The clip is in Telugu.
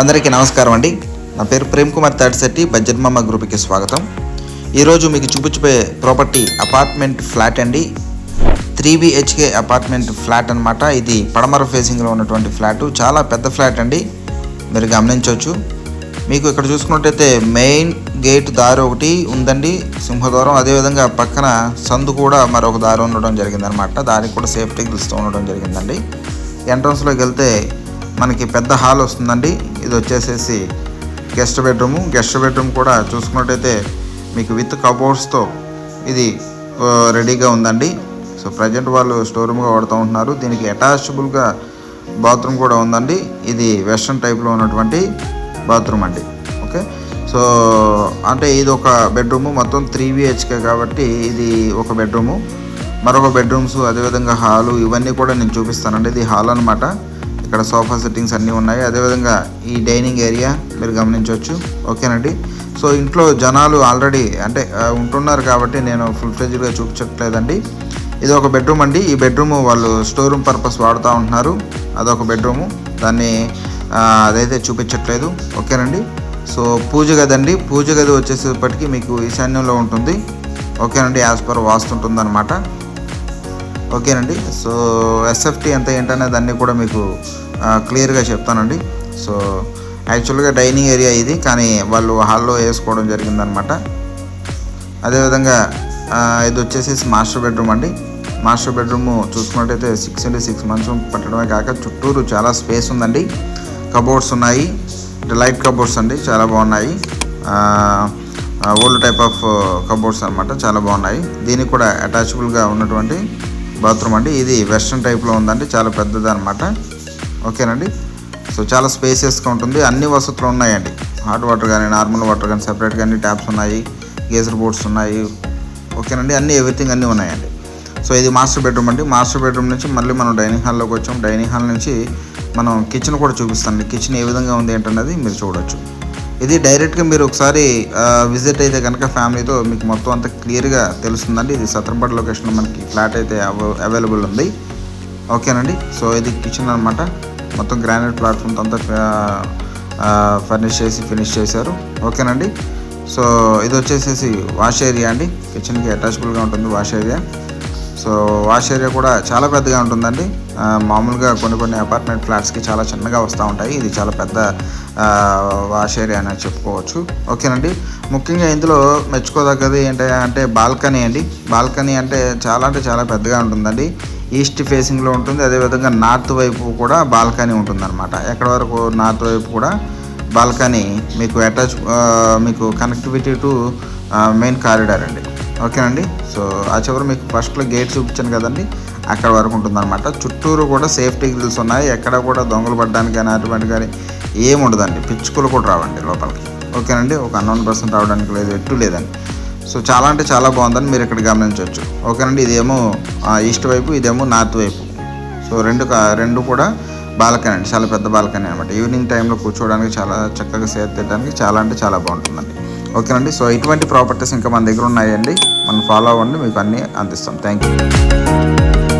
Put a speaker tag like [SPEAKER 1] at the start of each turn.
[SPEAKER 1] అందరికీ నమస్కారం అండి. నా పేరు ప్రేమ్ కుమార్ తాడిశెట్టి బజ్జన్మమ్మ గ్రూప్కి స్వాగతం. ఈరోజు మీకు చూపించబోయే ప్రాపర్టీ అపార్ట్మెంట్ ఫ్లాట్ అండి. త్రీ బిహెచ్కే అపార్ట్మెంట్ ఫ్లాట్ అన్నమాట. ఇది పడమర ఫేసింగ్లో ఉన్నటువంటి ఫ్లాట్. చాలా పెద్ద ఫ్లాట్ అండి. మీరు గమనించవచ్చు. మీకు ఇక్కడ చూసుకున్నట్టయితే మెయిన్ గేట్ దారి ఒకటి ఉందండి. సింహద్వారం. అదేవిధంగా పక్కన సందు కూడా మరొక దారి ఉండడం జరిగిందనమాట దానికి కూడా సేఫ్టీ గ్రిల్స్తో ఉండడం జరిగిందండి. ఎంట్రన్స్లోకి వెళ్తే మనకి పెద్ద హాల్ వస్తుందండి. ఇది వచ్చేసేసి గెస్ట్ బెడ్రూము. గెస్ట్ బెడ్రూమ్ కూడా చూసుకున్నట్టయితే మీకు విత్ కబోర్డ్స్తో ఇది రెడీగా ఉందండి. సో ప్రజెంట్ వాళ్ళు స్టోర్ రూమ్గా వాడుతూ ఉంటున్నారు. దీనికి అటాచబుల్గా బాత్రూమ్ కూడా ఉందండి. ఇది వెస్ట్రన్ టైప్లో ఉన్నటువంటి బాత్రూమ్ అండి. ఓకే? సో అంటే ఇది ఒక బెడ్రూము. మొత్తం త్రీ బిహెచ్కే కాబట్టి ఇది ఒక బెడ్రూము. మరొక బెడ్రూమ్స్ అదేవిధంగా హాలు ఇవన్నీ కూడా నేను చూపిస్తానండి. ఇది హాల్ అనమాట ఇక్కడ సోఫా సెట్టింగ్స్ అన్నీ ఉన్నాయి. అదేవిధంగా ఈ డైనింగ్ ఏరియా మీరు గమనించవచ్చు. ఓకేనండి? సో ఇంట్లో జనాలు ఆల్రెడీ అంటే ఉంటున్నారు కాబట్టి నేను ఫుల్ ఫ్లెజ్డ్గా చూపించట్లేదండి. ఇది ఒక బెడ్రూమ్ అండి. ఈ బెడ్రూమ్ వాళ్ళు స్టోర్ రూమ్ పర్పస్ వాడుతూ ఉంటున్నారు. అదొక బెడ్రూము. దాన్ని అదైతే చూపించట్లేదు. ఓకేనండి? సో పూజ గది అండి పూజ గది వచ్చేసేపటికి మీకు ఈశాన్యంలో ఉంటుంది. ఓకేనండి? యాజ్ పర్ వాస్తు ఉంటుందన్నమాట. ఓకేనండి. సో ఎస్ఎఫ్టీ ఎంత ఏంటనేది అన్నీ కూడా మీకు క్లియర్గా చెప్తానండి. సో యాక్చువల్గా డైనింగ్ ఏరియా ఇది కానీ వాళ్ళు హాల్లో వేసుకోవడం జరిగిందనమాట. అదేవిధంగా ఇది వచ్చేసి మాస్టర్ బెడ్రూమ్ అండి. మాస్టర్ బెడ్రూమ్ చూసుకున్నట్టయితే సిక్స్ ఇంటూ సిక్స్ మంత్స్ పట్టడమే కాక చుట్టూరు చాలా స్పేస్ ఉందండి. కబోర్డ్స్ ఉన్నాయి. లైట్ కబోర్డ్స్ అండి చాలా బాగున్నాయి. ఓల్డ్ టైప్ ఆఫ్ కబోర్డ్స్ అన్నమాట చాలా బాగున్నాయి. దీనికి కూడా అటాచబుల్గా ఉన్నటువంటి బాత్రూమ్ అండి. ఇది వెస్ట్రన్ టైప్లో ఉందండి. చాలా పెద్దది అనమాట ఓకేనండి? సో చాలా స్పేసియస్గా ఉంటుంది. అన్ని వసతులు ఉన్నాయండి. హాట్ వాటర్ కానీ నార్మల్ వాటర్ కానీ సెపరేట్గా అన్ని ట్యాప్స్ ఉన్నాయి. గేజర్ బోర్డ్స్ ఉన్నాయి. ఓకేనండి? అన్ని ఎవ్రీథింగ్ అన్నీ ఉన్నాయండి. సో ఇది మాస్టర్ బెడ్రూమ్ అండి. మాస్టర్ బెడ్రూమ్ నుంచి మళ్ళీ మనం డైనింగ్ హాల్లోకి వచ్చాం. డైనింగ్ హాల్ నుంచి మనం కిచెన్ కూడా చూపిస్తాండి కిచెన్ ఏ విధంగా ఉంది ఏంటన్నది మీరు చూడొచ్చు. ఇది డైరెక్ట్గా మీరు ఒకసారి విజిట్ అయితే కనుక ఫ్యామిలీతో మీకు మొత్తం అంతా క్లియర్గా తెలుస్తుందండి. ఇది సత్రపట్ లొకేషన్లో మనకి ఫ్లాట్ అయితే అవైలబుల్ ఉంది. ఓకేనండి? సో ఇది కిచెన్ అనమాట మొత్తం గ్రానైట్ ప్లాట్ఫామ్తో అంతా ఫర్నిష్ చేసి ఫినిష్ చేశారు. ఓకేనండి? సో ఇది వచ్చేసేసి వాష్ ఏరియా అండి. కిచెన్కి అటాచబుల్గా ఉంటుంది wash area. So wash area కూడా చాలా పెద్దగా ఉంటుందండి. మామూలుగా కొన్ని కొన్ని అపార్ట్మెంట్ ఫ్లాట్స్కి చాలా చిన్నగా వస్తూ ఉంటాయి. ఇది చాలా పెద్ద వాష్ ఏరియా అని చెప్పుకోవచ్చు. ఓకేనండి? ముఖ్యంగా ఇందులో మెచ్చుకోదగ్గది ఏంటి అంటే బాల్కనీ అండి. బాల్కనీ అంటే చాలా అంటే చాలా పెద్దగా ఉంటుందండి. ఈస్ట్ ఫేసింగ్లో ఉంటుంది. అదేవిధంగా నార్త్ వైపు కూడా బాల్కనీ ఉంటుందన్నమాట. ఎక్కడ వరకు నార్త్ వైపు కూడా బాల్కనీ మీకు అటాచ్ మీకు కనెక్టివిటీ టు మెయిన్ కారిడార్ అండి. ఓకేనండి? సో ఆ చివరి మీకు ఫస్ట్లో గేట్ చూపించాను కదండి. అక్కడ వరకు ఉంటుందన్నమాట. చుట్టూరు కూడా సేఫ్టీ గ్రిల్స్ ఉన్నాయి. ఎక్కడ కూడా దొంగలు పడడానికి కానీ అటువంటి కానీ ఏమి ఉండదండి. పిచ్చుకలు కూడా రావండి లోపలికి. ఓకేనండి? ఒక అన్నోన్ పర్సెంట్ రావడానికి లేదు ఎట్టు లేదండి. సో చాలా అంటే చాలా బాగుందని మీరు ఇక్కడ గమనించవచ్చు. ఓకేనండి? ఇదేమో ఈస్ట్ వైపు ఇదేమో నార్త్ వైపు. సో రెండు కా- రెండు కూడా బాల్కనీ అండి. చాలా పెద్ద బాల్కనీ అనమాట ఈవినింగ్ టైంలో కూర్చోవడానికి చాలా చక్కగా సేద తీయడానికి చాలా అంటే చాలా బాగుంటుందండి. ఓకేనండి? సో ఇటువంటి ప్రాపర్టీస్ ఇంకా మన దగ్గర ఉన్నాయండి. మనం ఫాలో అవ్వండి మీకు అన్నీ అందిస్తాం. Thank you